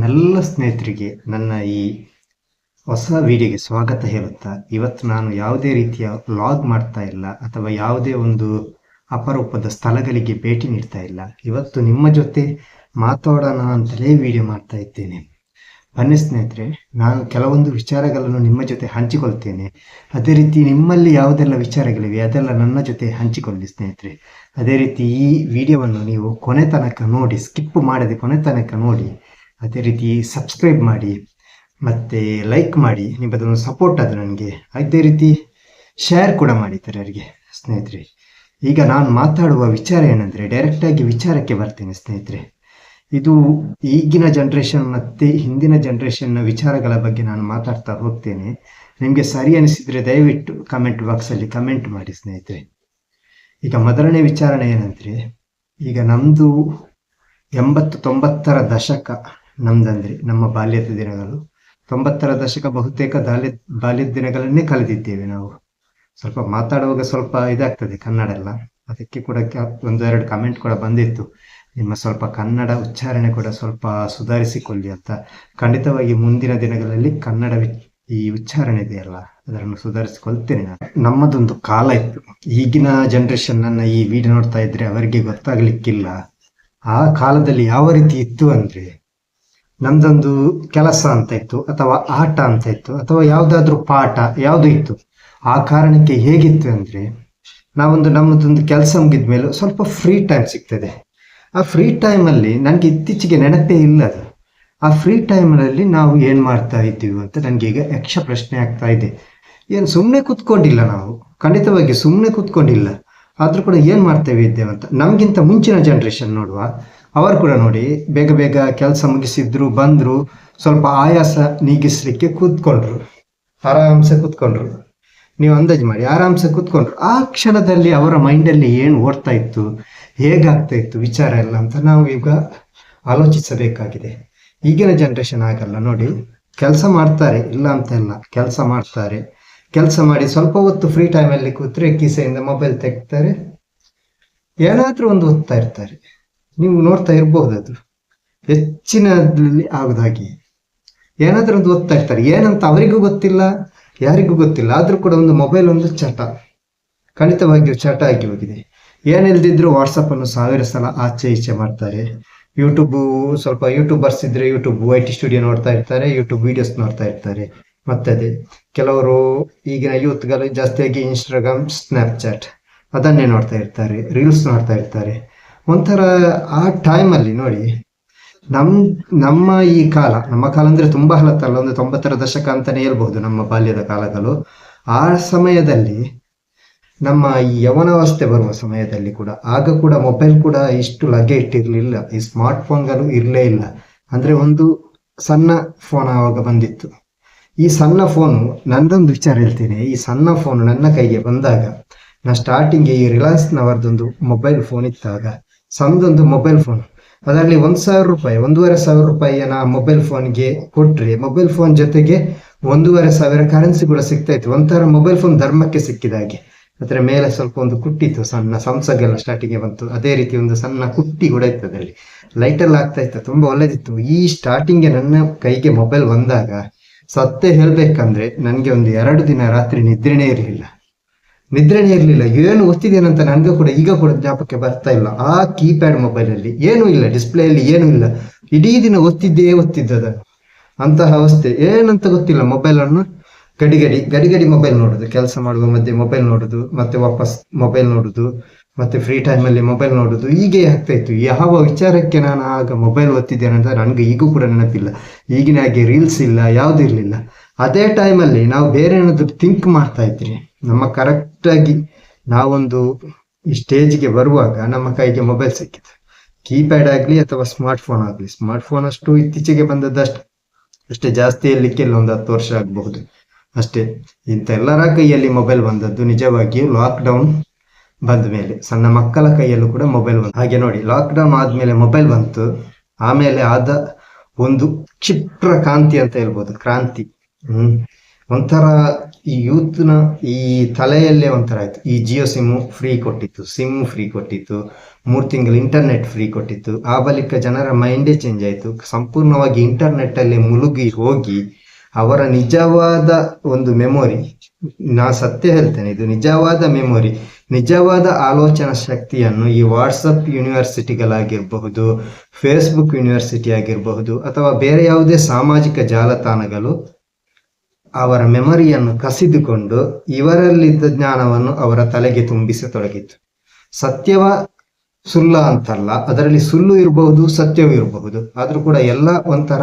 ನನ್ನೆಲ್ಲ ಸ್ನೇಹಿತರಿಗೆ ನನ್ನ ಈ ಹೊಸ ವಿಡಿಯೋಗೆ ಸ್ವಾಗತ ಹೇಳುತ್ತಾ, ಇವತ್ತು ನಾನು ಯಾವುದೇ ರೀತಿಯ ಲಾಗ್ ಮಾಡ್ತಾ ಇಲ್ಲ ಅಥವಾ ಯಾವುದೇ ಒಂದು ಅಪರೂಪದ ಸ್ಥಳಗಳಿಗೆ ಭೇಟಿ ನೀಡ್ತಾ ಇಲ್ಲ. ಇವತ್ತು ನಿಮ್ಮ ಜೊತೆ ಮಾತಾಡೋಣ ಅಂತಲೇ ವಿಡಿಯೋ ಮಾಡ್ತಾ ಇದ್ದೇನೆ. ಬನ್ನಿ ಸ್ನೇಹಿತರೆ, ನಾನು ಕೆಲವೊಂದು ವಿಚಾರಗಳನ್ನು ನಿಮ್ಮ ಜೊತೆ ಹಂಚಿಕೊಳ್ತೇನೆ. ಅದೇ ರೀತಿ ನಿಮ್ಮಲ್ಲಿ ಯಾವುದೆಲ್ಲ ವಿಚಾರಗಳಿವೆ ಅದೆಲ್ಲ ನನ್ನ ಜೊತೆ ಹಂಚಿಕೊಳ್ಳಿ ಸ್ನೇಹಿತರೆ. ಅದೇ ರೀತಿ ಈ ವಿಡಿಯೋವನ್ನು ನೀವು ಕೊನೆ ನೋಡಿ, ಸ್ಕಿಪ್ ಮಾಡದೆ ಕೊನೆ ನೋಡಿ ಅದೇ ರೀತಿ ಸಬ್ಸ್ಕ್ರೈಬ್ ಮಾಡಿ, ಮತ್ತು ಲೈಕ್ ಮಾಡಿ, ನಿಮ್ಮದೊಂದು ಸಪೋರ್ಟ್ ಅದು ನನಗೆ. ಅದೇ ರೀತಿ ಶೇರ್ ಕೂಡ ಮಾಡಿದ್ದಾರೆ ಅವರಿಗೆ ಸ್ನೇಹಿತರೆ. ಈಗ ನಾನು ಮಾತಾಡುವ ವಿಚಾರ ಏನಂದರೆ ಡೈರೆಕ್ಟಾಗಿ ವಿಚಾರಕ್ಕೆ ಬರ್ತೇನೆ ಸ್ನೇಹಿತರೆ. ಇದು ಈಗಿನ ಜನ್ರೇಷನ್ ಮತ್ತು ಹಿಂದಿನ ಜನ್ರೇಷನ್ನ ವಿಚಾರಗಳ ಬಗ್ಗೆ ನಾನು ಮಾತಾಡ್ತಾ ಹೋಗ್ತೇನೆ. ನಿಮಗೆ ಸರಿ ಅನಿಸಿದರೆ ದಯವಿಟ್ಟು ಕಮೆಂಟ್ ಬಾಕ್ಸಲ್ಲಿ ಕಮೆಂಟ್ ಮಾಡಿ ಸ್ನೇಹಿತರೆ. ಈಗ ಮೊದಲನೇ ವಿಚಾರಣೆ ಏನಂದರೆ, ಈಗ ನಮ್ಮದು ಎಂಬತ್ತು ತೊಂಬತ್ತರ ದಶಕ ನಮ್ದಂದ್ರೆ, ನಮ್ಮ ಬಾಲ್ಯದ ದಿನಗಳು. ತೊಂಬತ್ತರ ದಶಕ ಬಹುತೇಕ ಬಾಲ್ಯ, ಬಾಲ್ಯದ ದಿನಗಳನ್ನೇ ಕಳೆದಿದ್ದೇವೆ ನಾವು. ಸ್ವಲ್ಪ ಮಾತಾಡುವಾಗ ಸ್ವಲ್ಪ ಇದಾಗ್ತದೆ ಕನ್ನಡ ಎಲ್ಲ. ಅದಕ್ಕೆ ಕೂಡ ಒಂದೆರಡು ಕಮೆಂಟ್ ಕೂಡ ಬಂದಿತ್ತು. ನಿಮ್ಮ ಸ್ವಲ್ಪ ಕನ್ನಡ ಉಚ್ಚಾರಣೆ ಕೂಡ ಸ್ವಲ್ಪ ಸುಧಾರಿಸಿಕೊಳ್ಳಿ ಅಂತ. ಖಂಡಿತವಾಗಿ ಮುಂದಿನ ದಿನಗಳಲ್ಲಿ ಕನ್ನಡ ಈ ಉಚ್ಚಾರಣೆ ಇದೆಯಲ್ಲ ಅದನ್ನು ಸುಧಾರಿಸಿಕೊಳ್ತೇನೆ ನಾನು. ನಮ್ಮದೊಂದು ಕಾಲ ಇತ್ತು. ಈಗಿನ ಜನರೇಷನ್ ನನ್ನ ಈ ವಿಡಿಯೋ ನೋಡ್ತಾ ಇದ್ರೆ ಅವರಿಗೆ ಗೊತ್ತಾಗ್ಲಿಕ್ಕಿಲ್ಲ. ಆ ಕಾಲದಲ್ಲಿ ಯಾವ ರೀತಿ ಇತ್ತು ಅಂದ್ರೆ ನಮ್ದೊಂದು ಕೆಲಸ ಅಂತ ಇತ್ತು, ಅಥವಾ ಆಟ ಅಂತ ಇತ್ತು, ಅಥವಾ ಯಾವುದಾದ್ರೂ ಪಾಠ, ಯಾವುದು ಇತ್ತು. ಆ ಕಾರಣಕ್ಕೆ ಹೇಗಿತ್ತು ಅಂದ್ರೆ, ನಾವೊಂದು ನಮ್ಮದೊಂದು ಕೆಲಸ ಮುಗಿದ ಮೇಲೆ ಸ್ವಲ್ಪ ಫ್ರೀ ಟೈಮ್ ಸಿಗ್ತದೆ. ಆ ಫ್ರೀ ಟೈಮಲ್ಲಿ ನನಗೆ ಇತ್ತೀಚೆಗೆ ನೆನಪೇ ಇಲ್ಲ ಅದು ಆ ಫ್ರೀ ಟೈಮ್ನಲ್ಲಿ ನಾವು ಏನು ಮಾಡ್ತಾ ಇದ್ದೀವಿ ಅಂತ ನನಗೆ ಈಗ ಯಕ್ಷ ಪ್ರಶ್ನೆ ಆಗ್ತಾ ಇದೆ. ಏನು ಸುಮ್ಮನೆ ಕೂತ್ಕೊಂಡಿಲ್ಲ ನಾವು? ಖಂಡಿತವಾಗಿ ಸುಮ್ಮನೆ ಕೂತ್ಕೊಂಡಿಲ್ಲ. ಆದರೂ ಕೂಡ ಏನು ಮಾಡ್ತೇವೆ ಇದ್ದೇವೆ ಅಂತ, ನಮಗಿಂತ ಮುಂಚಿನ ಜನ್ರೇಷನ್ ನೋಡುವ ಅವರು ಕೂಡ ನೋಡಿ, ಬೇಗ ಬೇಗ ಕೆಲಸ ಮುಗಿಸಿದ್ರು, ಬಂದರು, ಸ್ವಲ್ಪ ಆಯಾಸ ನೀಗಿಸ್ಲಿಕ್ಕೆ ಕೂತ್ಕೊಂಡ್ರು. ಆರಾಮ್ಸೆ ಕೂತ್ಕೊಂಡ್ರು. ನೀವು ಅಂದಾಜು ಮಾಡಿ, ಆರಾಮ್ಸೆ ಕೂತ್ಕೊಂಡ್ರು. ಆ ಕ್ಷಣದಲ್ಲಿ ಅವರ ಮೈಂಡಲ್ಲಿ ಏನು ಓಡ್ತಾ ಇತ್ತು, ಹೇಗಾಗ್ತಾ ಇತ್ತು, ವಿಚಾರ ಎಲ್ಲ ಅಂತ ನಾವು ಈಗ ಆಲೋಚಿಸಬೇಕಾಗಿದೆ. ಈಗಿನ ಜನ್ರೇಷನ್ ಆಗಲ್ಲ ನೋಡಿ. ಕೆಲಸ ಮಾಡ್ತಾರೆ, ಇಲ್ಲ ಅಂತ ಇಲ್ಲ, ಕೆಲಸ ಮಾಡ್ತಾರೆ. ಕೆಲಸ ಮಾಡಿ ಸ್ವಲ್ಪ ಹೊತ್ತು ಫ್ರೀ ಟೈಮಲ್ಲಿ ಕೂತ್ರೆ, ಕಿಸೆಯಿಂದ ಮೊಬೈಲ್ ತೆಗ್ತಾರೆ. ಏನಾದರೂ ಒಂದು ಓದ್ತಾ ಇರ್ತಾರೆ. ನೀವು ನೋಡ್ತಾ ಇರಬಹುದು ಅದು ಹೆಚ್ಚಿನದಲ್ಲಿ ಹಾಗೆ. ಏನಾದರೂ ಒಂದು ಓದ್ತಾ ಇರ್ತಾರೆ ಏನಂತ ಅವರಿಗೂ ಗೊತ್ತಿಲ್ಲ, ಯಾರಿಗೂ ಗೊತ್ತಿಲ್ಲ. ಆದರೂ ಕೂಡ ಒಂದು ಮೊಬೈಲ್ ಒಂದು ಚಟ. ಖಂಡಿತವಾಗಿಯೂ ಚಟ ಆಗಿ ಹೋಗಿದೆ. ಏನಿಲ್ದಿದ್ರು ವಾಟ್ಸಪ್ಪನ್ನು ಸಾವಿರ ಸಲ ಆಚೆ ಈಚೆ ಮಾಡ್ತಾರೆ. ಯೂಟ್ಯೂಬು ಸ್ವಲ್ಪ ಯೂಟ್ಯೂಬರ್ಸ್ ಇದ್ರೆ ಯೂಟ್ಯೂಬ್ ಐ ಟಿ ಸ್ಟುಡಿಯೋ ನೋಡ್ತಾ ಇರ್ತಾರೆ. ಯೂಟ್ಯೂಬ್ ವಿಡಿಯೋಸ್ ನೋಡ್ತಾ ಇರ್ತಾರೆ. ಮತ್ತೆ ಕೆಲವರು ಈಗಿನ ಯೂತ್ಗಳು ಜಾಸ್ತಿಯಾಗಿ ಇನ್ಸ್ಟಾಗ್ರಾಮ್ ಸ್ನ್ಯಾಪ್ಚಾಟ್ ಅದನ್ನೇ ನೋಡ್ತಾ ಇರ್ತಾರೆ. ರೀಲ್ಸ್ ನೋಡ್ತಾ ಇರ್ತಾರೆ. ಒಂಥರ ಆ ಟೈಮಲ್ಲಿ ನೋಡಿ, ನಮ್, ನಮ್ಮ ಈ ಕಾಲ, ನಮ್ಮ ಕಾಲ ಅಂದ್ರೆ ತುಂಬಾ ಹಲತ್ತಲ್ಲ ಒಂದು ತೊಂಬತ್ತರ ದಶಕ ಅಂತಾನೆ ಹೇಳ್ಬಹುದು ನಮ್ಮ ಬಾಲ್ಯದ ಕಾಲಗಳು. ಆ ಸಮಯದಲ್ಲಿ ನಮ್ಮ ಈ ಯವನಾವಸ್ಥೆ ಬರುವ ಸಮಯದಲ್ಲಿ ಕೂಡ, ಆಗ ಕೂಡ ಮೊಬೈಲ್ ಕೂಡ ಇಷ್ಟು ಲಗ್ಗೆ ಇಟ್ಟಿರ್ಲಿಲ್ಲ. ಈ ಸ್ಮಾರ್ಟ್ ಫೋನ್ಗಳು ಇರಲೇ ಇಲ್ಲ. ಅಂದ್ರೆ ಒಂದು ಸಣ್ಣ ಫೋನ್ ಆವಾಗ ಬಂದಿತ್ತು. ಈ ಸಣ್ಣ ಫೋನು ನಂದೊಂದು ವಿಚಾರ ಹೇಳ್ತೇನೆ. ಈ ಸಣ್ಣ ಫೋನ್ ನನ್ನ ಕೈಗೆ ಬಂದಾಗ, ನಾ ಸ್ಟಾರ್ಟಿಂಗ್ ಈ ರಿಲಯನ್ಸ್ನವರದೊಂದು ಮೊಬೈಲ್ ಫೋನ್ ಇತ್ತಾಗ ಸಣ್ಣದೊಂದು ಮೊಬೈಲ್ ಫೋನ್ ಅದರಲ್ಲಿ ಒಂದ್ ಸಾವಿರ ರೂಪಾಯಿ, ಒಂದೂವರೆ ಸಾವಿರ ರೂಪಾಯಿಯ ನಾ ಮೊಬೈಲ್ ಫೋನ್ಗೆ ಕೊಟ್ರೆ ಮೊಬೈಲ್ ಫೋನ್ ಜೊತೆಗೆ ಒಂದೂವರೆ ಸಾವಿರ ಕರೆನ್ಸಿ ಕೂಡ ಸಿಗ್ತಾ ಇತ್ತು. ಒಂಥರ ಮೊಬೈಲ್ ಫೋನ್ ಧರ್ಮಕ್ಕೆ ಸಿಕ್ಕಿದ ಹಾಗೆ. ಅದರ ಮೇಲೆ ಸ್ವಲ್ಪ ಒಂದು ಕುಟ್ಟಿತ್ತು, ಸಣ್ಣ ಸಂಸಗ್ ಎಲ್ಲ ಸ್ಟಾರ್ಟಿಂಗ್ ಬಂತು. ಅದೇ ರೀತಿ ಒಂದು ಸಣ್ಣ ಕುಟ್ಟಿ ಕೂಡ ಇತ್ತು ಅದರಲ್ಲಿ. ಲೈಟ್ ಎಲ್ಲ ಆಗ್ತಾ ಇತ್ತು, ತುಂಬಾ ಒಳ್ಳೇದಿತ್ತು. ಈ ಸ್ಟಾರ್ಟಿಂಗ್ ನನ್ನ ಕೈಗೆ ಮೊಬೈಲ್ ಬಂದಾಗ, ಸತ್ಯ ಹೇಳ್ಬೇಕಂದ್ರೆ, ನನಗೆ ಒಂದು ಎರಡು ದಿನ ರಾತ್ರಿ ನಿದ್ರೆನೇ ಇರಲಿಲ್ಲ. ನಿದ್ರೆನೇ ಇರಲಿಲ್ಲ. ಏನು ಓದ್ತಿದ್ದೇನಂತ ನನಗೆ ಕೂಡ, ಈಗ ಕೂಡ ಜ್ಞಾಪಕ್ಕೆ ಬರ್ತಾ ಇಲ್ಲ. ಆ ಕೀಪ್ಯಾಡ್ ಮೊಬೈಲ್ ಅಲ್ಲಿ ಏನೂ ಇಲ್ಲ ಡಿಸ್ಪ್ಲೇಯಲ್ಲಿ ಏನೂ ಇಲ್ಲ. ಇಡೀ ದಿನ ಒತ್ತಿದ್ದೇ ಒತ್ತಿದ್ದದ ಅಂತಹ ಅವಸ್ಥೆ. ಏನಂತ ಗೊತ್ತಿಲ್ಲ ಮೊಬೈಲ್ ಅನ್ನು. ಗಡಿಗಡಿ ಗಡಿ ಗಡಿ ಗಡಿ ಮೊಬೈಲ್ ನೋಡುದು. ಕೆಲಸ ಮಾಡುವ ಮಧ್ಯೆ ಮೊಬೈಲ್ ನೋಡುದು, ಮತ್ತೆ ವಾಪಸ್ ಮೊಬೈಲ್ ನೋಡುದು, ಮತ್ತೆ ಫ್ರೀ ಟೈಮ್ ಅಲ್ಲಿ ಮೊಬೈಲ್ ನೋಡುದು. ಹೀಗೆ ಆಗ್ತಾ ಇತ್ತು. ಯಾವ ವಿಚಾರಕ್ಕೆ ನಾನು ಆಗ ಮೊಬೈಲ್ ಒತ್ತಿದ್ದೇನೆ ಅಂತ ನನಗೆ ಈಗೂ ಕೂಡ ನೆನಪಿಲ್ಲ. ಈಗಿನ ಹಾಗೆ ರೀಲ್ಸ್ ಇಲ್ಲ, ಯಾವುದು ಇರಲಿಲ್ಲ. ಅದೇ ಟೈಮಲ್ಲಿ ನಾವು ಬೇರೆ ಏನಾದರೂ ಥಿಂಕ್ ಮಾಡ್ತಾ ಇದ್ರಿ ನಮ್ಮ ಕರೆಕ್ಟಾಗಿ ನಾವೊಂದು ಈ ಸ್ಟೇಜ್ಗೆ ಬರುವಾಗ ನಮ್ಮ ಕೈಗೆ ಮೊಬೈಲ್ ಸಿಕ್ಕಿತು. ಕೀಪ್ಯಾಡ್ ಆಗಲಿ ಅಥವಾ ಸ್ಮಾರ್ಟ್ ಫೋನ್ ಆಗಲಿ ಸ್ಮಾರ್ಟ್ ಫೋನ್ ಅಷ್ಟು ಇತ್ತೀಚೆಗೆ ಬಂದದ್ದಷ್ಟು. ಅಷ್ಟೇ ಜಾಸ್ತಿ ಇರಲಿಕ್ಕೆ ಒಂದು ಹತ್ತು ವರ್ಷ ಆಗಬಹುದು. ಅಷ್ಟೇ ಇಂಥ ಎಲ್ಲರ ಕೈಯಲ್ಲಿ ಮೊಬೈಲ್ ಬಂದದ್ದು ನಿಜವಾಗಿಯೂ ಲಾಕ್ಡೌನ್ ಬಂದ ಮೇಲೆ, ಸಣ್ಣ ಮಕ್ಕಳ ಕೈಯಲ್ಲೂ ಕೂಡ ಮೊಬೈಲ್ ಬಂತು. ಹಾಗೆ ನೋಡಿ ಲಾಕ್ಡೌನ್ ಆದಮೇಲೆ ಮೊಬೈಲ್ ಬಂತು. ಆಮೇಲೆ ಆದ ಒಂದು ಕ್ಷಿಪ್ರ ಕ್ರಾಂತಿ ಅಂತ ಹೇಳ್ಬೋದು, ಕ್ರಾಂತಿ. ಹ್ಮ್. ಒಂಥರ ಈ ಯೂತ್ನ ಈ ತಲೆಯಲ್ಲೇ ಒಂಥರ ಆಯ್ತು. ಈ ಜಿಯೋ ಸಿಮ್ಮು ಫ್ರೀ ಕೊಟ್ಟಿತ್ತು, ಸಿಮ್ ಫ್ರೀ ಕೊಟ್ಟಿತ್ತು, ಮೂರು ತಿಂಗಳು ಇಂಟರ್ನೆಟ್ ಫ್ರೀ ಕೊಟ್ಟಿತ್ತು. ಆ ಬಳಿಕ ಜನರ ಮೈಂಡೇ ಚೇಂಜ್ ಆಯಿತು. ಸಂಪೂರ್ಣವಾಗಿ ಇಂಟರ್ನೆಟ್ ಅಲ್ಲಿ ಮುಳುಗಿ ಹೋಗಿ ಅವರ ನಿಜವಾದ ಒಂದು ಮೆಮೊರಿ ನಾ ಸತ್ಯ ಹೇಳ್ತೇನೆ, ಇದು ನಿಜವಾದ ಮೆಮೊರಿ ನಿಜವಾದ ಆಲೋಚನಾ ಶಕ್ತಿಯನ್ನು ಈ ವಾಟ್ಸಪ್ ಯೂನಿವರ್ಸಿಟಿಗಳಾಗಿರಬಹುದು ಫೇಸ್ಬುಕ್ ಯೂನಿವರ್ಸಿಟಿ ಆಗಿರಬಹುದು, ಅಥವಾ ಬೇರೆ ಯಾವುದೇ ಸಾಮಾಜಿಕ ಜಾಲತಾಣಗಳು ಅವರ ಮೆಮೊರಿಯನ್ನು ಕಸಿದುಕೊಂಡು ಇವರಲ್ಲಿದ್ದ ಜ್ಞಾನವನ್ನು ಅವರ ತಲೆಗೆ ತುಂಬಿಸತೊಡಗಿತು. ಸತ್ಯವ ಸುಳ್ಳ ಅಂತಲ್ಲ, ಅದರಲ್ಲಿ ಸುಳ್ಳು ಇರಬಹುದು, ಸತ್ಯವೂ ಇರಬಹುದು. ಆದರೂ ಕೂಡ ಎಲ್ಲ ಒಂಥರ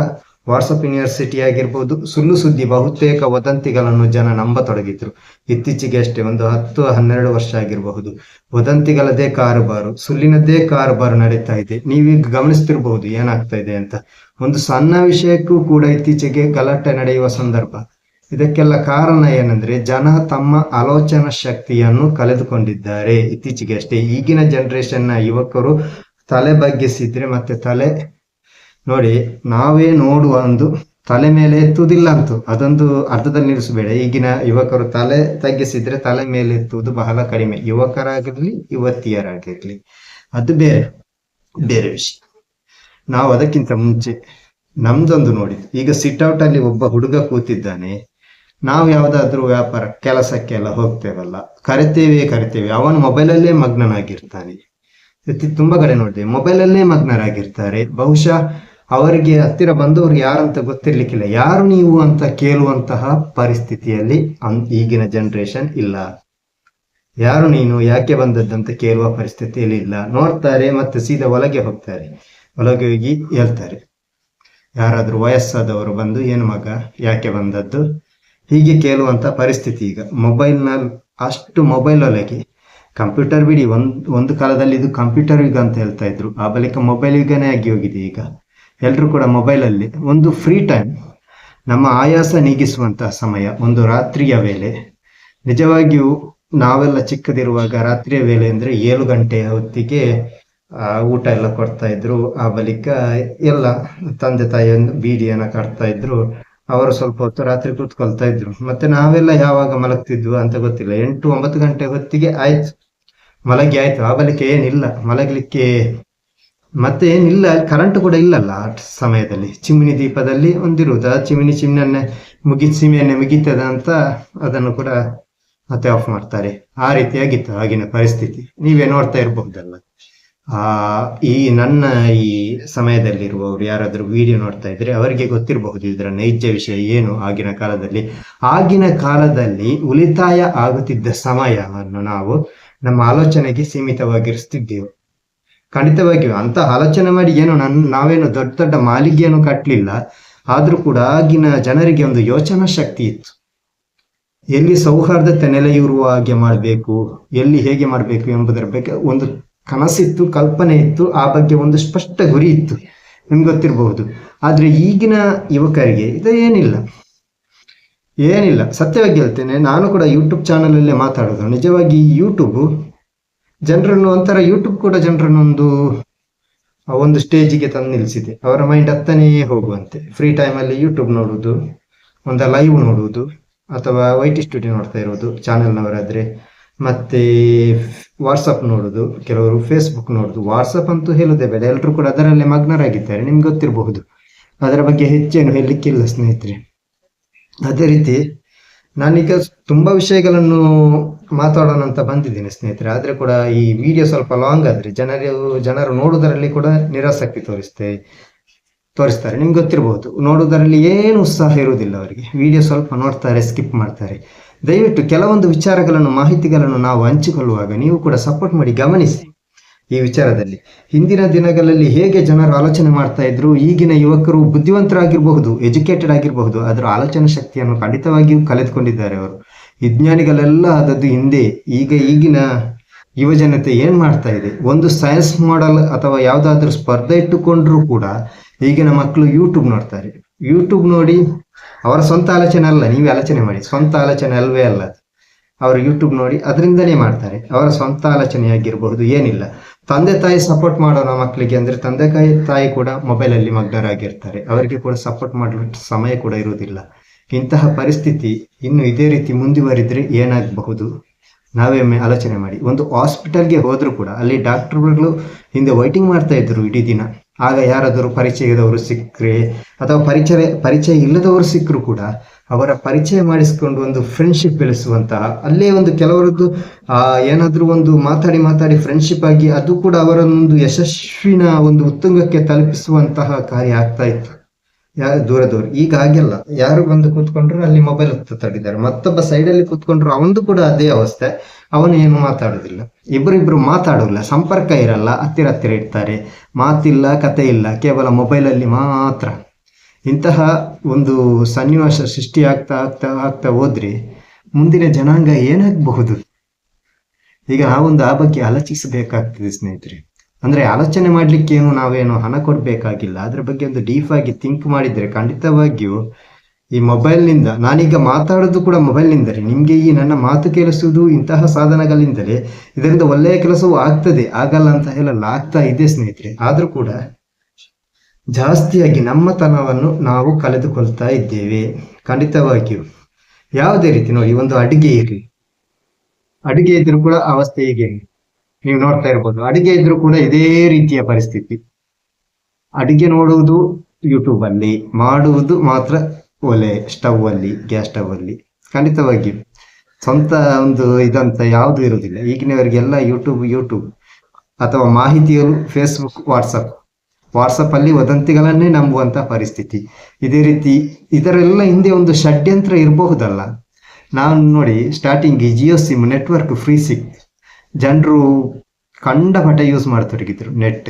ವಾಟ್ಸಪ್ ಯೂನಿವರ್ಸಿಟಿ ಆಗಿರ್ಬೋದು, ಸುಳ್ಳು ಸುದ್ದಿ ಬಹುತೇಕ ವದಂತಿಗಳನ್ನು ಜನ ನಂಬತೊಡಗಿದ್ರು. ಇತ್ತೀಚೆಗೆ ಅಷ್ಟೇ, ಒಂದು ಹತ್ತು, ಹನ್ನೆರಡು ವರ್ಷ ಆಗಿರಬಹುದು. ವದಂತಿಗಳದೇ ಕಾರುಬಾರು, ಸುಳ್ಳಿನದ್ದೇ ಕಾರುಬಾರು ನಡೀತಾ ಇದೆ. ನೀವೀಗ ಗಮನಿಸ್ತಿರ್ಬಹುದು ಏನಾಗ್ತಾ ಇದೆ ಅಂತ. ಒಂದು ಸಣ್ಣ ವಿಷಯಕ್ಕೂ ಕೂಡ ಇತ್ತೀಚೆಗೆ ಗಲಾಟೆ ನಡೆಯುವ ಸಂದರ್ಭ. ಇದಕ್ಕೆಲ್ಲ ಕಾರಣ ಏನಂದ್ರೆ ಜನ ತಮ್ಮ ಆಲೋಚನಾ ಶಕ್ತಿಯನ್ನು ಕಳೆದುಕೊಂಡಿದ್ದಾರೆ. ಇತ್ತೀಚೆಗೆ ಅಷ್ಟೇ ಈಗಿನ ಜನರೇಷನ್ನ ಯುವಕರು ತಲೆ ಬಗ್ಗಿಸಿದ್ರೆ ಮತ್ತೆ ತಲೆ, ನೋಡಿ ನಾವೇ ನೋಡುವ ಒಂದು ತಲೆ ಮೇಲೆ ಎತ್ತುವುದಿಲ್ಲ ಅಂತು. ಅದೊಂದು ಅರ್ಧದಲ್ಲಿ ನಿಲ್ಲಿಸಬೇಡ. ಈಗಿನ ಯುವಕರು ತಲೆ ತಗ್ಗಿಸಿದ್ರೆ ತಲೆ ಮೇಲೆ ಎತ್ತುವುದು ಬಹಳ ಕಡಿಮೆ. ಯುವಕರಾಗಿರ್ಲಿ, ಯುವತಿಯರಾಗಿರ್ಲಿ, ಅದು ಬೇರೆ ಬೇರೆ ವಿಷಯ. ನಾವು ಅದಕ್ಕಿಂತ ಮುಂಚೆ ನಮ್ದೊಂದು ನೋಡಿದ್ವಿ ಈಗ ಸಿಟ್ಔಟ್ ಅಲ್ಲಿ ಒಬ್ಬ ಹುಡುಗ ಕೂತಿದ್ದಾನೆ. ನಾವು ಯಾವುದಾದ್ರೂ ವ್ಯಾಪಾರ ಕೆಲಸಕ್ಕೆಲ್ಲ ಹೋಗ್ತೇವಲ್ಲ, ಕರಿತೇವೆ ಕರಿತೇವೆ. ಅವನು ಮೊಬೈಲಲ್ಲೇ ಮಗ್ನನಾಗಿರ್ತಾನೆ. ತುಂಬಾ ಕಡೆ ನೋಡಿದೆ, ಮೊಬೈಲಲ್ಲೇ ಮಗ್ನರಾಗಿರ್ತಾರೆ. ಬಹುಶಃ ಅವರಿಗೆ ಹತ್ತಿರ ಬಂದವರು ಯಾರಂತ ಗೊತ್ತಿರ್ಲಿಕ್ಕಿಲ್ಲ. ಯಾರು ನೀವು ಅಂತ ಕೇಳುವಂತಹ ಪರಿಸ್ಥಿತಿಯಲ್ಲಿ ಅನ್ ಈಗಿನ ಜನರೇಷನ್ ಇಲ್ಲ. ಯಾರು ನೀನು, ಯಾಕೆ ಬಂದದ್ದಂತ ಕೇಳುವ ಪರಿಸ್ಥಿತಿಯಲ್ಲಿ ಇಲ್ಲ. ನೋಡ್ತಾರೆ ಮತ್ತೆ ಸೀದಾ ಒಳಗೆ ಹೋಗ್ತಾರೆ. ಒಳಗೆ ಹೋಗಿ ಹೇಳ್ತಾರೆ. ಯಾರಾದ್ರೂ ವಯಸ್ಸಾದವರು ಬಂದು, ಏನು ಮಗ, ಯಾಕೆ ಬಂದದ್ದು? ಹೀಗೆ ಕೇಳುವಂತ ಪರಿಸ್ಥಿತಿ ಈಗ. ಮೊಬೈಲ್ನಲ್ಲಿ ಅಷ್ಟು ಮೊಬೈಲ್ ಒಳಗೆ ಕಂಪ್ಯೂಟರ್ ಬಿಡಿ, ಒಂದು ಒಂದು ಕಾಲದಲ್ಲಿ ಇದು ಕಂಪ್ಯೂಟರ್ ಯುಗ ಅಂತ ಹೇಳ್ತಾ ಇದ್ರು. ಆ ಬಳಿಕ ಮೊಬೈಲ್ ಯುಗನೇ ಆಗಿ ಹೋಗಿದೆ ಈಗ. ಎಲ್ಲರೂ ಕೂಡ ಮೊಬೈಲಲ್ಲಿ ಒಂದು ಫ್ರೀ ಟೈಮ್ ನಮ್ಮ ಆಯಾಸ ನೀಗಿಸುವಂತಹ ಸಮಯ, ಒಂದು ರಾತ್ರಿಯ ವೇಳೆ. ನಿಜವಾಗಿಯೂ ನಾವೆಲ್ಲ ಚಿಕ್ಕದಿರುವಾಗ ರಾತ್ರಿಯ ವೇಳೆ ಅಂದ್ರೆ ಏಳು ಗಂಟೆಯ ಹೊತ್ತಿಗೆ ಊಟ ಎಲ್ಲ ಕೊಡ್ತಾ ಇದ್ರು. ಆ ಬಳಿಕ ಎಲ್ಲ ತಂದೆ ತಾಯಿಯನ್ನು ಬೀಡಿಯನ್ನ ಕಟ್ತಾ ಇದ್ರು. ಅವರು ಸ್ವಲ್ಪ ಹೊತ್ತು ರಾತ್ರಿ ಕೂತ್ಕೊಳ್ತಾ ಇದ್ರು. ಮತ್ತೆ ನಾವೆಲ್ಲ ಯಾವಾಗ ಮಲಗ್ತಿದ್ವು ಅಂತ ಗೊತ್ತಿಲ್ಲ. ಎಂಟು ಒಂಬತ್ತು ಗಂಟೆ ಹೊತ್ತಿಗೆ ಆಯ್ತು. ಮಲಗಿ ಆಯ್ತು. ಆ ಬಳಿಕ ಏನಿಲ್ಲ. ಮಲಗಲಿಕ್ಕೆ ಮತ್ತೆ ಏನಿಲ್ಲ. ಕರೆಂಟ್ ಕೂಡ ಇಲ್ಲಲ್ಲ ಆ ಸಮಯದಲ್ಲಿ. ಚಿಮಿನಿ ದೀಪದಲ್ಲಿ ಒಂದಿರುವುದು. ಆ ಚಿಮಿನಿ ಚಿಮ್ನನ್ನೇ ಮುಗಿ ಚಿಮಿಯನ್ನೇ ಮುಗಿತದ ಅಂತ ಅದನ್ನು ಕೂಡ ಮತ್ತೆ ಆಫ್ ಮಾಡ್ತಾರೆ. ಆ ರೀತಿಯಾಗಿತ್ತು ಆಗಿನ ಪರಿಸ್ಥಿತಿ. ನೀವೇ ನೋಡ್ತಾ ಇರಬಹುದಲ್ಲ. ಈ ನನ್ನ ಈ ಸಮಯದಲ್ಲಿರುವವರು ಯಾರಾದರೂ ವಿಡಿಯೋ ನೋಡ್ತಾ ಇದ್ರೆ ಅವರಿಗೆ ಗೊತ್ತಿರಬಹುದು ಇದರ ನೈಜ ವಿಷಯ ಏನು ಆಗಿನ ಕಾಲದಲ್ಲಿ. ಆಗಿನ ಕಾಲದಲ್ಲಿ ಉಳಿತಾಯ ಆಗುತ್ತಿದ್ದ ಸಮಯವನ್ನು ನಾವು ನಮ್ಮ ಆಲೋಚನೆಗೆ ಸೀಮಿತವಾಗಿರಿಸ್ತಿದ್ದೆವು. ಖಂಡಿತವಾಗಿಯೂ ಅಂತ ಆಲೋಚನೆ ಮಾಡಿ ಏನು ನನ್ನ, ನಾವೇನು ದೊಡ್ಡ ದೊಡ್ಡ ಮಾಲಿಗೆಯನ್ನು ಕಟ್ಟಲಿಲ್ಲ ಆದ್ರೂ ಕೂಡ ಆಗಿನ ಜನರಿಗೆ ಒಂದು ಯೋಚನಾ ಶಕ್ತಿ ಇತ್ತು. ಎಲ್ಲಿ ಸೌಹಾರ್ದತೆ ನೆಲೆಯೂರುವ ಹಾಗೆ ಮಾಡಬೇಕು, ಎಲ್ಲಿ ಹೇಗೆ ಮಾಡಬೇಕು ಎಂಬುದರ ಬಗ್ಗೆ ಒಂದು ಕನಸಿತ್ತು, ಕಲ್ಪನೆ ಇತ್ತು, ಆ ಬಗ್ಗೆ ಒಂದು ಸ್ಪಷ್ಟ ಗುರಿ ಇತ್ತು. ನಿಮ್ಗೆ ಗೊತ್ತಿರಬಹುದು. ಆದ್ರೆ ಈಗಿನ ಯುವಕರಿಗೆ ಇದು ಏನಿಲ್ಲ. ಏನಿಲ್ಲ. ಸತ್ಯವಾಗಿ ಹೇಳ್ತೇನೆ, ನಾನು ಕೂಡ ಯೂಟ್ಯೂಬ್ ಚಾನಲಲ್ಲೇ ಮಾತಾಡೋದು. ನಿಜವಾಗಿ ಯೂಟ್ಯೂಬು ಜನರನ್ನು ಒಂಥರ ಯೂಟ್ಯೂಬ್ ಕೂಡ ಜನರನ್ನು ಒಂದು ಒಂದು ಸ್ಟೇಜಿಗೆ ತಂದು ನಿಲ್ಲಿಸಿದೆ. ಅವರ ಮೈಂಡ್ ಹತ್ತನೇ ಹೋಗುವಂತೆ. ಫ್ರೀ ಟೈಮಲ್ಲಿ ಯೂಟ್ಯೂಬ್ ನೋಡುವುದು ಒಂದು ಲೈವ್ ನೋಡುವುದು, ಅಥವಾ ವೈಟಿ ಸ್ಟುಡಿಯೋ ನೋಡ್ತಾ ಇರೋದು ಚಾನೆಲ್ನವರಾದ್ರೆ. ಮತ್ತೆ ವಾಟ್ಸಪ್ ನೋಡುದು, ಕೆಲವರು ಫೇಸ್ಬುಕ್ ನೋಡುದು. ವಾಟ್ಸಪ್ ಅಂತೂ ಹೇಳುದೇ ಬೇಡ. ಎಲ್ಲರೂ ಕೂಡ ಅದರಲ್ಲೇ ಮಗ್ನರಾಗಿದ್ದಾರೆ. ನಿಮ್ಗೆ ಗೊತ್ತಿರಬಹುದು. ಅದರ ಬಗ್ಗೆ ಹೆಚ್ಚೇನು ಹೇಳಲಿಕ್ಕಿಲ್ಲ ಸ್ನೇಹಿತರೆ. ಅದೇ ರೀತಿ ನಾನೀಗ ತುಂಬಾ ವಿಷಯಗಳನ್ನು ಮಾತಾಡೋಣ ಅಂತ ಬಂದಿದ್ದೀನಿ ಸ್ನೇಹಿತರೆ. ಆದ್ರೆ ಕೂಡ ಈ ವಿಡಿಯೋ ಸ್ವಲ್ಪ ಲಾಂಗ್ ಆದ್ರೆ ಜನರು ಜನರು ನೋಡುವುದರಲ್ಲಿ ಕೂಡ ನಿರಾಸಕ್ತಿ ತೋರಿಸ್ತೇ, ತೋರಿಸ್ತಾರೆ. ನಿಮ್ಗೆ ಗೊತ್ತಿರಬಹುದು. ನೋಡುವುದರಲ್ಲಿ ಏನು ಉತ್ಸಾಹ ಇರುವುದಿಲ್ಲ ಅವರಿಗೆ. ವಿಡಿಯೋ ಸ್ವಲ್ಪ ನೋಡ್ತಾರೆ ಸ್ಕಿಪ್ ಮಾಡ್ತಾರೆ. ದಯವಿಟ್ಟು ಕೆಲವೊಂದು ವಿಚಾರಗಳನ್ನು, ಮಾಹಿತಿಗಳನ್ನು ನಾವು ಹಂಚಿಕೊಳ್ಳುವಾಗ ನೀವು ಕೂಡ ಸಪೋರ್ಟ್ ಮಾಡಿ ಗಮನಿಸಿ. ಈ ವಿಚಾರದಲ್ಲಿ ಹಿಂದಿನ ದಿನಗಳಲ್ಲಿ ಹೇಗೆ ಜನರು ಆಲೋಚನೆ ಮಾಡ್ತಾ ಇದ್ರು, ಈಗಿನ ಯುವಕರು ಬುದ್ಧಿವಂತರಾಗಿರಬಹುದು, ಎಜುಕೇಟೆಡ್ ಆಗಿರಬಹುದು ಅದರ ಆಲೋಚನಾ ಶಕ್ತಿಯನ್ನು ಖಂಡಿತವಾಗಿಯೂ ಕಳೆದುಕೊಂಡಿದ್ದಾರೆ ಅವರು. ವಿಜ್ಞಾನಿಗಳೆಲ್ಲ ಅದದ್ದು ಹಿಂದೆ, ಈಗ ಈಗಿನ ಯುವಜನತೆ ಏನ್ ಮಾಡ್ತಾ ಇದೆ? ಒಂದು ಸೈನ್ಸ್ ಮಾಡಲ್ ಅಥವಾ ಯಾವ್ದಾದ್ರು ಸ್ಪರ್ಧೆ ಇಟ್ಟುಕೊಂಡ್ರು ಕೂಡ ಈಗಿನ ಮಕ್ಕಳು ಯೂಟ್ಯೂಬ್ ನೋಡ್ತಾರೆ. ಯೂಟ್ಯೂಬ್ ನೋಡಿ ಅವರ ಸ್ವಂತ ಆಲೋಚನೆ ಅಲ್ಲ, ನೀವೇ ಆಲೋಚನೆ ಮಾಡಿ. ಸ್ವಂತ ಆಲೋಚನೆ ಅಲ್ವೇ ಅಲ್ಲ. ಅವರು ಯೂಟ್ಯೂಬ್ ನೋಡಿ ಅದರಿಂದನೇ ಮಾಡ್ತಾರೆ. ಅವರ ಸ್ವಂತ ಆಲೋಚನೆಯಾಗಿರಬಹುದು, ಏನಿಲ್ಲ. ತಂದೆ ತಾಯಿ ಸಪೋರ್ಟ್ ಮಾಡೋಣ ಮಕ್ಕಳಿಗೆ ಅಂದ್ರೆ ತಂದೆ ತಾಯಿ ತಾಯಿ ಕೂಡ ಮೊಬೈಲ್ ಅಲ್ಲಿ ಮಗ್ನರಾಗಿರ್ತಾರೆ. ಅವರಿಗೆ ಕೂಡ ಸಪೋರ್ಟ್ ಮಾಡಲು ಸಮಯ ಕೂಡ ಇರುವುದಿಲ್ಲ. ಇಂತಹ ಪರಿಸ್ಥಿತಿ ಇನ್ನು ಇದೇ ರೀತಿ ಮುಂದುವರಿದ್ರೆ ಏನಾಗಬಹುದು? ನಾವೇ ಆಲೋಚನೆ ಮಾಡಿ. ಒಂದು ಹಾಸ್ಪಿಟಲ್ಗೆ ಹೋದರೂ ಕೂಡ ಅಲ್ಲಿ ಡಾಕ್ಟರ್ಗಳು ಹಿಂದೆ ವೈಟಿಂಗ್ ಮಾಡ್ತಾ ಇದ್ರು ಇಡೀ ದಿನ. ಆಗ ಯಾರಾದರೂ ಪರಿಚಯದವರು ಸಿಕ್ಕರೆ ಅಥವಾ ಪರಿಚಯ ಪರಿಚಯ ಇಲ್ಲದವರು ಸಿಕ್ಕರು ಕೂಡ ಅವರ ಪರಿಚಯ ಮಾಡಿಸಿಕೊಂಡು ಒಂದು ಫ್ರೆಂಡ್ಶಿಪ್ ಬೆಳೆಸುವಂತಹ, ಅಲ್ಲೇ ಒಂದು ಕೆಲವರದ್ದು, ಆ, ಏನಾದರೂ ಒಂದು ಮಾತಾಡಿ ಮಾತಾಡಿ ಫ್ರೆಂಡ್ಶಿಪ್ ಆಗಿ ಅದು ಕೂಡ ಅವರೊಂದು ಯಶಸ್ವಿನ ಒಂದು ಉತ್ತುಂಗಕ್ಕೆ ತಲುಪಿಸುವಂತಹ ಕಾರ್ಯ ಆಗ್ತಾ ಇತ್ತು. ಯಾರು ದೂರ ಈಗ ಹಾಗೆಲ್ಲ. ಯಾರು ಬಂದು ಕೂತ್ಕೊಂಡ್ರು ಅಲ್ಲಿ ಮೊಬೈಲ್ ತಡಿದ್ದಾರೆ ಮತ್ತೊಬ್ಬ ಸೈಡಲ್ಲಿ ಕೂತ್ಕೊಂಡ್ರು ಅವಂದು ಕೂಡ ಅದೇ ಅವಸ್ಥೆ. ಅವನು ಏನು ಮಾತಾಡೋದಿಲ್ಲ. ಇಬ್ಬರಿಬ್ರು ಮಾತಾಡೋಲ್ಲ. ಸಂಪರ್ಕ ಇರಲ್ಲ. ಹತ್ತಿರ ಹತ್ತಿರ ಇರ್ತಾರೆ. ಮಾತಿಲ್ಲ, ಕತೆ ಇಲ್ಲ. ಕೇವಲ ಮೊಬೈಲಲ್ಲಿ ಮಾತ್ರ. ಇಂತಹ ಒಂದು ಸನ್ನಿವೇಶ ಸೃಷ್ಟಿ ಆಗ್ತಾ ಆಗ್ತಾ ಆಗ್ತಾ ಹೋದ್ರೆ ಮುಂದಿನ ಜನಾಂಗ ಏನಾಗಬಹುದು? ಈಗ ನಾವೊಂದು ಆ ಬಗ್ಗೆ ಆಲೋಚಿಸಬೇಕಾಗ್ತದೆ ಸ್ನೇಹಿತರೆ. ಅಂದ್ರೆ ಆಲೋಚನೆ ಮಾಡ್ಲಿಕ್ಕೆ ಏನು ನಾವೇನು ಹಣ ಕೊಡಬೇಕಾಗಿಲ್ಲ. ಅದ್ರ ಬಗ್ಗೆ ಒಂದು ಡೀಪ್ ಆಗಿ ಥಿಂಕ್ ಮಾಡಿದ್ರೆ ಖಂಡಿತವಾಗಿಯೂ ಈ ಮೊಬೈಲ್ನಿಂದ, ನಾನೀಗ ಮಾತಾಡೋದು ಕೂಡ ಮೊಬೈಲ್ನಿಂದಲೇ, ನಿಮಗೆ ಈ ನನ್ನ ಮಾತು ಕೇಳಿಸುವುದು ಇಂತಹ ಸಾಧನಗಳಿಂದಲೇ ಇದರಿಂದ ಒಳ್ಳೆಯ ಕೆಲಸವೂ ಆಗ್ತದೆ, ಆಗಲ್ಲ ಅಂತ ಹೇಳಲ್ಲ ಆಗ್ತಾ ಇದೆ ಸ್ನೇಹಿತರೆ. ಆದರೂ ಕೂಡ ಜಾಸ್ತಿಯಾಗಿ ನಮ್ಮತನವನ್ನು ನಾವು ಕಳೆದುಕೊಳ್ತಾ ಇದ್ದೇವೆ. ಖಂಡಿತವಾಗಿಯೂ ಯಾವುದೇ ರೀತಿ ನೋಡಿ, ಒಂದು ಅಡಿಗೆ ಇರಲಿ. ಅಡುಗೆ ಇದ್ರೂ ಕೂಡ ಅವಸ್ಥೆ ಹೀಗೆ. ನೀವು ನೋಡ್ತಾ ಇರ್ಬೋದು. ಅಡಿಗೆ ಇದ್ರೂ ಕೂಡ ಇದೇ ರೀತಿಯ ಪರಿಸ್ಥಿತಿ. ಅಡಿಗೆ ನೋಡುವುದು ಯೂಟ್ಯೂಬ್ ಅಲ್ಲಿ, ಮಾಡುವುದು ಮಾತ್ರ ಒಲೆ ಸ್ಟವ್ ಅಲ್ಲಿ ಗ್ಯಾಸ್ ಸ್ಟವ್ ಅಲ್ಲಿ. ಖಂಡಿತವಾಗಿ ಸ್ವಂತ ಒಂದು ಇದಂತ ಯಾವುದು ಇರುವುದಿಲ್ಲ. ಈಗಿನವರಿಗೆಲ್ಲ ಯೂಟ್ಯೂಬ್ ಯೂಟ್ಯೂಬ್ ಅಥವಾ ಮಾಹಿತಿಯು ಫೇಸ್ಬುಕ್ ವಾಟ್ಸಪ್ ವಾಟ್ಸಪ್ ಅಲ್ಲಿ ವದಂತಿಗಳನ್ನೇ ನಂಬುವಂತ ಪರಿಸ್ಥಿತಿ. ಇದೇ ರೀತಿ ಇದರೆಲ್ಲ ಹಿಂದೆ ಒಂದು ಷಡ್ಯಂತ್ರ ಇರಬಹುದಲ್ಲ. ನಾನು ನೋಡಿ starting Jio sim network free ಸಿಕ್ ಜನರು ಕಂಡಪಟ ಯೂಸ್ ಮಾಡತೊಡಗಿದ್ರು ನೆಟ್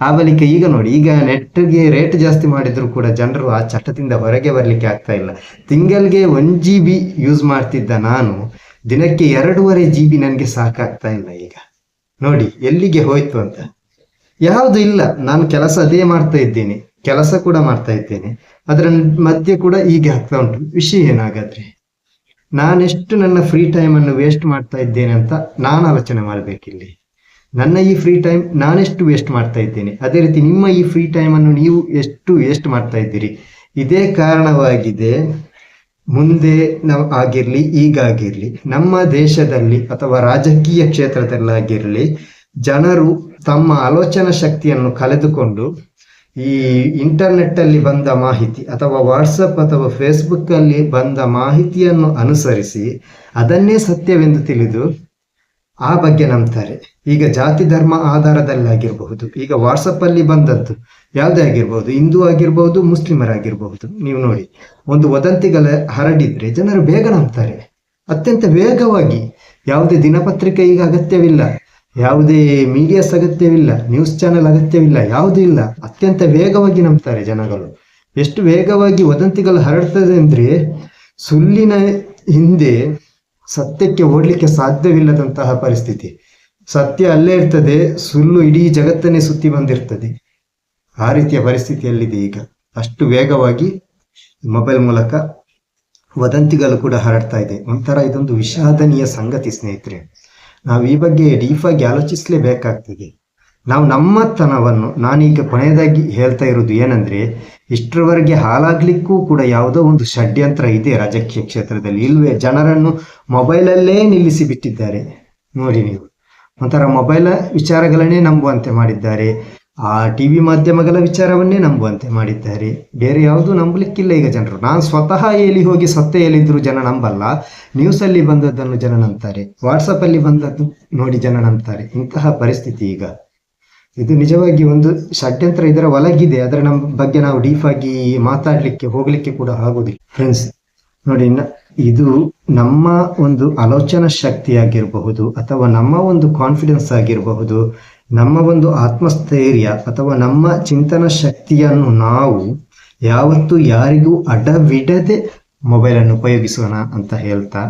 ಆ ಬಳಿಕ ಈಗ ನೋಡಿ, ಈಗ ನೆಟ್ಗೆ ರೇಟ್ ಜಾಸ್ತಿ ಮಾಡಿದ್ರು ಕೂಡ ಜನರು ಆ ಚಟದಿಂದ ಹೊರಗೆ ಬರಲಿಕ್ಕೆ ಆಗ್ತಾ ಇಲ್ಲ. ತಿಂಗಳಿಗೆ ಒನ್ ಜಿ ಬಿ ಯೂಸ್ ಮಾಡ್ತಿದ್ದ ನಾನು, ದಿನಕ್ಕೆ ಎರಡೂವರೆ ಜಿ ಬಿ ನನಗೆ ಸಾಕಾಗ್ತಾ ಇಲ್ಲ ಈಗ. ನೋಡಿ, ಎಲ್ಲಿಗೆ ಹೋಯ್ತು ಅಂತ. ಯಾವುದು ಇಲ್ಲ, ನಾನು ಕೆಲಸ ಅದೇ ಮಾಡ್ತಾ ಇದ್ದೇನೆ, ಕೆಲಸ ಕೂಡ ಮಾಡ್ತಾ ಇದ್ದೇನೆ. ಅದರ ಮಧ್ಯೆ ಕೂಡ ಹೀಗೆ ಆಗ್ತಾ ಉಂಟು. ವಿಷಯ ಏನಾಗಾದ್ರೆ? ನಾನೆಷ್ಟು ನನ್ನ ಫ್ರೀ ಟೈಮ್ ಅನ್ನು ವೇಸ್ಟ್ ಮಾಡ್ತಾ ಇದ್ದೇನೆ ಅಂತ ನಾನು ಆಲೋಚನೆ ಮಾಡಬೇಕಿಲ್ಲಿ ನನ್ನ ಈ ಫ್ರೀ ಟೈಮ್ ನಾನೆಷ್ಟು ವೇಸ್ಟ್ ಮಾಡ್ತಾ ಇದ್ದೇನೆ. ಅದೇ ರೀತಿ ನಿಮ್ಮ ಈ ಫ್ರೀ ಟೈಮ್ ಅನ್ನು ನೀವು ಎಷ್ಟು ವೇಸ್ಟ್ ಮಾಡ್ತಾ ಇದ್ದೀರಿ? ಇದೇ ಕಾರಣವಾಗಿದೆ, ಮುಂದೆ ನಾವು ಆಗಿರ್ಲಿ, ಈಗಾಗಿರ್ಲಿ, ನಮ್ಮ ದೇಶದಲ್ಲಿ ಅಥವಾ ರಾಜಕೀಯ ಕ್ಷೇತ್ರದಲ್ಲಾಗಿರಲಿ ಜನರು ತಮ್ಮ ಆಲೋಚನಾ ಶಕ್ತಿಯನ್ನು ಕಳೆದುಕೊಂಡು ಈ ಇಂಟರ್ನೆಟ್ಟಲ್ಲಿ ಬಂದ ಮಾಹಿತಿ ಅಥವಾ ವಾಟ್ಸಪ್ ಅಥವಾ ಫೇಸ್ಬುಕ್ಕಲ್ಲಿ ಬಂದ ಮಾಹಿತಿಯನ್ನು ಅನುಸರಿಸಿ ಅದನ್ನೇ ಸತ್ಯವೆಂದು ತಿಳಿದು ಆ ಬಗ್ಗೆ ನಂಬ್ತಾರೆ. ಈಗ ಜಾತಿ, ಧರ್ಮ ಆಧಾರದಲ್ಲಾಗಿರಬಹುದು, ಈಗ ವಾಟ್ಸಪ್ಪಲ್ಲಿ ಬಂದದ್ದು ಯಾವುದೇ ಆಗಿರ್ಬೋದು, ಹಿಂದೂ ಆಗಿರ್ಬೋದು, ಮುಸ್ಲಿಮರಾಗಿರ್ಬಹುದು, ನೀವು ನೋಡಿ, ಒಂದು ವದಂತಿಗಳ ಹರಡಿದ್ರೆ ಜನರು ಬೇಗ ನಂಬ್ತಾರೆ. ಅತ್ಯಂತ ವೇಗವಾಗಿ, ಯಾವುದೇ ದಿನಪತ್ರಿಕೆ ಈಗ ಅಗತ್ಯವಿಲ್ಲ. ಯಾವುದೇ ಮೀಡಿಯಾಸ್ ಅಗತ್ಯವಿಲ್ಲ ನ್ಯೂಸ್ ಚಾನೆಲ್ ಅಗತ್ಯವಿಲ್ಲ, ಯಾವುದೂ ಇಲ್ಲ. ಅತ್ಯಂತ ವೇಗವಾಗಿ ನಂಬ್ತಾರೆ ಜನಗಳು. ಎಷ್ಟು ವೇಗವಾಗಿ ವದಂತಿಗಳು ಹರಡ್ತದೆ ಅಂದ್ರೆ ಸುಳ್ಳಿನ ಹಿಂದೆ ಸತ್ಯಕ್ಕೆ ಓಡ್ಲಿಕ್ಕೆ ಸಾಧ್ಯವಿಲ್ಲದಂತಹ ಪರಿಸ್ಥಿತಿ. ಸತ್ಯ ಅಲ್ಲೇ ಇರ್ತದೆ, ಸುಳ್ಳು ಇಡೀ ಜಗತ್ತನ್ನೇ ಸುತ್ತಿ ಬಂದಿರ್ತದೆ. ಆ ರೀತಿಯ ಪರಿಸ್ಥಿತಿಯಲ್ಲಿದೆ ಈಗ? ಅಷ್ಟು ವೇಗವಾಗಿ ಮೊಬೈಲ್ ಮೂಲಕ ವದಂತಿಗಳು ಕೂಡ ಹರಡ್ತಾ ಇದೆ. ಒಂಥರ ಇದೊಂದು ವಿಷಾದನೀಯ ಸಂಗತಿ ಸ್ನೇಹಿತರೆ. ನಾವು ಈ ಬಗ್ಗೆ ಡೀಫಾಗಿ ಆಲೋಚಿಸಲೇಬೇಕಾಗ್ತದೆ. ನಾವು ನಮ್ಮತನವನ್ನು ನಾನೀಗ ಕೊನೆಯದಾಗಿ ಹೇಳ್ತಾ ಇರೋದು ಏನಂದ್ರೆ, ಇಷ್ಟರವರೆಗೆ ಹಾಲಾಗ್ಲಿಕ್ಕೂ ಕೂಡ ಯಾವುದೋ ಒಂದು ಷಡ್ಯಂತ್ರ ಇದೆ ರಾಜಕೀಯ ಕ್ಷೇತ್ರದಲ್ಲಿ. ಇಲ್ವೇ ಜನರನ್ನು ಮೊಬೈಲಲ್ಲೇ ನಿಲ್ಲಿಸಿ ಬಿಟ್ಟಿದ್ದಾರೆ ನೋಡಿ ನೀವು. ಒಂಥರ ಮೊಬೈಲ್ ವಿಚಾರಗಳನ್ನೇ ನಂಬುವಂತೆ ಮಾಡಿದ್ದಾರೆ. ಆ ಟಿ ವಿ ಮಾಧ್ಯಮಗಳ ವಿಚಾರವನ್ನೇ ನಂಬುವಂತೆ ಮಾಡಿದ್ದಾರೆ. ಬೇರೆ ಯಾವುದು ನಂಬಲಿಕ್ಕಿಲ್ಲ ಈಗ ಜನರು. ನಾನು ಸ್ವತಃ ಎಲ್ಲಿ ಹೋಗಿ ಸತ್ತೆ ಹೇಳಿದ್ರು ಜನ ನಂಬಲ್ಲ. ನ್ಯೂಸಲ್ಲಿ ಬಂದದ್ದನ್ನು ಜನ ನಂಬ್ತಾರೆ. ವಾಟ್ಸಪ್ಪಲ್ಲಿ ಬಂದದ್ದು ನೋಡಿ ಜನ ನಂಬ್ತಾರೆ. ಇಂತಹ ಪರಿಸ್ಥಿತಿ ಈಗ. ಇದು ನಿಜವಾಗಿ ಒಂದು ಷಡ್ಯಂತ್ರ ಇದರ ಒಳಗಿದೆ. ಅದರ ನಮ್ಮ ಬಗ್ಗೆ ನಾವು ಡೀಪ್ ಆಗಿ ಮಾತಾಡ್ಲಿಕ್ಕೆ, ಹೋಗ್ಲಿಕ್ಕೆ ಕೂಡ ಆಗುದಿಲ್ಲ. ಫ್ರೆಂಡ್ಸ್, ನೋಡಿ ಇದು ನಮ್ಮ ಒಂದು ಆಲೋಚನಾ ಶಕ್ತಿ ಆಗಿರಬಹುದು ಅಥವಾ ನಮ್ಮ ಒಂದು ಕಾನ್ಫಿಡೆನ್ಸ್ ಆಗಿರಬಹುದು. ನಮ್ಮ ಒಂದು ಆತ್ಮಸ್ಥೈರ್ಯ ಅಥವಾ ನಮ್ಮ ಚಿಂತನ ಶಕ್ತಿಯನ್ನು ನಾವು ಯಾವತ್ತು ಯಾರಿಗೂ ಅಡವಿಡದೆ ಮೊಬೈಲನ್ನು ಉಪಯೋಗಿಸೋಣ ಅಂತ ಹೇಳ್ತಾ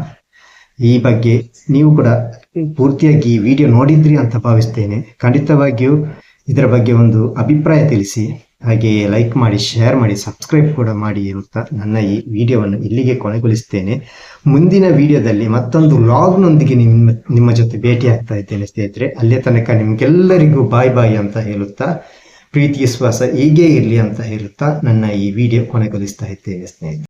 ಈ ಬಗ್ಗೆ ನೀವು ಕೂಡ ಪೂರ್ತಿಯಾಗಿ ಈ ವಿಡಿಯೋ ನೋಡಿದ್ರಿ ಅಂತ ಭಾವಿಸ್ತೇನೆ. ಖಂಡಿತವಾಗಿಯೂ ಇದರ ಬಗ್ಗೆ ಒಂದು ಅಭಿಪ್ರಾಯ ತಿಳಿಸಿ. ಹಾಗೆ ಲೈಕ್ ಮಾಡಿ ಶೇರ್ ಮಾಡಿ ಸಬ್ಸ್ಕ್ರೈಬ್ ಕೂಡ ಮಾಡಿ ಇರುತ್ತಾ ನನ್ನ ಈ ವಿಡಿಯೋವನ್ನು ಇಲ್ಲಿಗೆ ಕೊನೆಗೊಳಿಸ್ತೇನೆ. ಮುಂದಿನ ವಿಡಿಯೋದಲ್ಲಿ ಮತ್ತೊಂದು ವ್ಲಾಗ್ನೊಂದಿಗೆ ನಿಮ್ಮ ನಿಮ್ಮ ಜೊತೆ ಭೇಟಿ ಆಗ್ತಾ ಇದ್ದೇನೆ ಸ್ನೇಹಿತರೆ. ಅಲ್ಲಿಯ ತನಕ ನಿಮ್ಗೆಲ್ಲರಿಗೂ ಬಾಯ್ ಬಾಯ್ ಅಂತ ಹೇಳುತ್ತಾ ಪ್ರೀತಿ ವಿಶ್ವಾಸ ಹೀಗೇ ಇರಲಿ ಅಂತ ಹೇಳುತ್ತಾ ನನ್ನ ಈ ವಿಡಿಯೋ ಕೊನೆಗೊಳಿಸ್ತಾ ಇದ್ದೇನೆ ಸ್ನೇಹಿತರೆ.